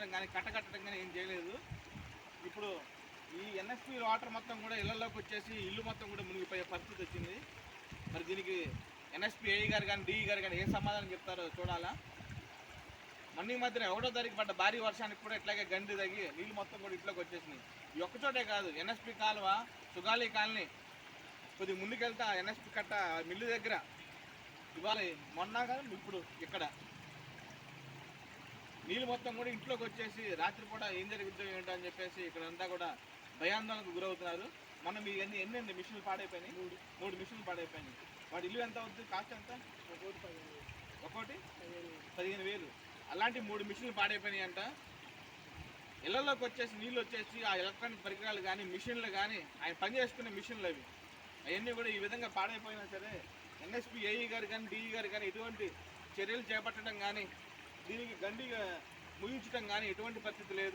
తొలగించడం కానీ కట్టకట్టడం కానీ ఏం చేయలేదు. ఇప్పుడు ఈ ఎన్ఎస్పి వాటర్ మొత్తం కూడా ఇళ్ళలోకి వచ్చేసి ఇల్లు మొత్తం కూడా మునిగిపోయే పరిస్థితి వచ్చింది. మరి దీనికి ఎన్ఎస్పి ఏఈ గారు కానీ డిఈ గారు కానీ ఏ సమాధానం చెప్తారో చూడాలా? మొన్న మధ్యన ఒకటో తారీఖు పడ్డ భారీ వర్షానికి కూడా ఇట్లాగే గండి తగ్గి నీళ్ళు మొత్తం కూడా ఇంట్లోకి వచ్చేసినాయి. ఈ ఒక్కచోటే కాదు ఎన్ఎస్పి కాలువ సుగాలి కాలనీ కొద్దిగా ముందుకెళ్తా ఎన్ఎస్పి కట్ట మిల్లు దగ్గర. ఇవాళ మొన్న కాదు ఇప్పుడు ఇక్కడ నీళ్ళు మొత్తం కూడా ఇంట్లోకి వచ్చేసి రాత్రి కూడా ఏం జరుగుతుందో ఏంటో అని చెప్పేసి ఇక్కడ అంతా కూడా భయాందోళనకు గురవుతున్నారు. మనం మీ ఎన్ని ఎన్ని ఎన్ని మిషన్లు పాడైపోయినాయి? మూడు. మూడు మిషన్లు పాడైపోయినాయి. వాడి ఇల్లు ఎంత అవుతుంది కాస్ట్ ఎంత? ఒక్కోటి పదిహేను వేలు. అలాంటి మూడు మిషన్లు పాడైపోయినాయి అంట. ఇళ్ళలోకి వచ్చేసి నీళ్ళు వచ్చేసి ఆ ఎలక్ట్రానిక్ పరికరాలు కానీ మిషన్లు కానీ ఆయన పని చేసుకునే మిషన్లు అవి. అవన్నీ కూడా ఈ విధంగా పాడైపోయినా సరే ఎన్ఎస్పి ఏఈ గారు కానీ డిఈ గారు కానీ ఎటువంటి చర్యలు చేపట్టడం కానీ దీనికి గండి ముగించడం కానీ ఎటువంటి పరిస్థితి లేదు.